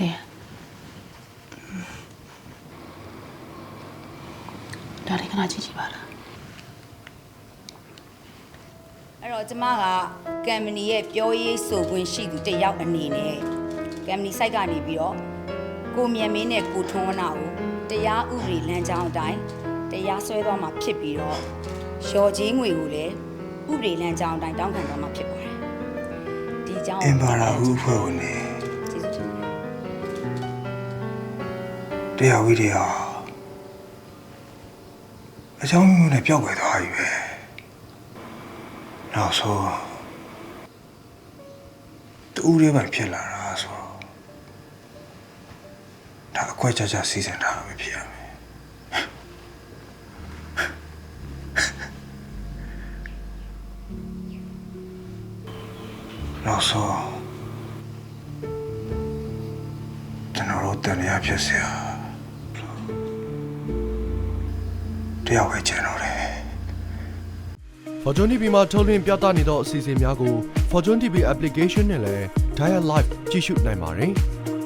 တယ်ဒါလေးခဏကြည့်ကြည့်ပါလားအဲ့တော့ကျမကကမ်ပဏီရဲ့ပြောရေးဆိုခွင့်ရှိသူတစ်ယောက်အနေနဲ့ကမ်ပဏီ site ကနေပြီးတော့ကိုမြန်မင်းနဲ့ကိုထွန်းဝနာကိုတရားဥပဒေလမ်းကြောင်းအတိုင်းတရားစွဲသွားမှာဖြစ်ပြီးတော့ရော်ကြီးငွေကိုလည်းဥပဒေလမ်းကြောင်းအတိုင်းတောင်းခံသွားမှာဖြစ်ပါတယ်ဒီအကြောင်းအင်ပါရာဟုအဖွဲ့ဝင်နေ တရားဝိတရားအကြောင်းမျိုးနဲ့ပျောက်ွယ်သွားပြီပဲနောက်ဆုံးတူရဲပဲဖြစ်လာတာဆိုတော့ဒါအကွက်ကြကြစီစဉ်ထားတာပဲဖြစ်ရမယ်နောက်ဆုံးကျွန်တော်တို့တန်ရာဖြစ်เสีย တယောက်ပဲကျန်တော့တယ် Fortune TV မှာထုတ်လွှင့်ပြသနေသောအစီအစဉ်များကို Fortune TV application နဲ့လည်း Dial Live ကြည့်ရှုနိုင်ပါတယ်။